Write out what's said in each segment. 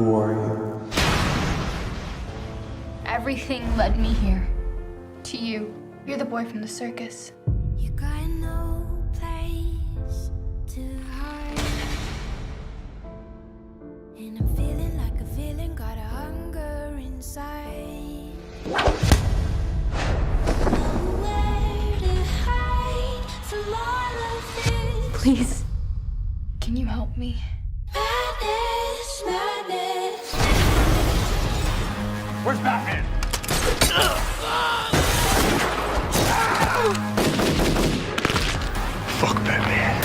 Who are you? Everything led me here. To you. You're the boy from the circus. You got no place to hide. And I'm feeling like a villain, got a hunger inside. Nowhere to hide from all of this Please. Can you help me? Fuck Batman.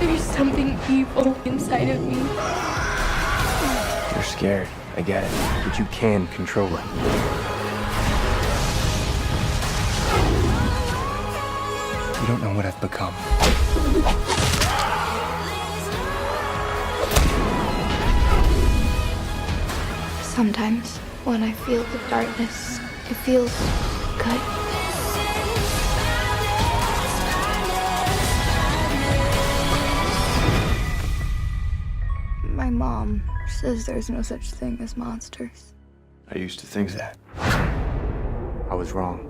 There's something evil inside of me. You're scared. I get it. But you can control it. You don't know what I've become. Sometimes, when I feel the darkness, it feels good. My mom says there's no such thing as monsters. I used to think that. I was wrong.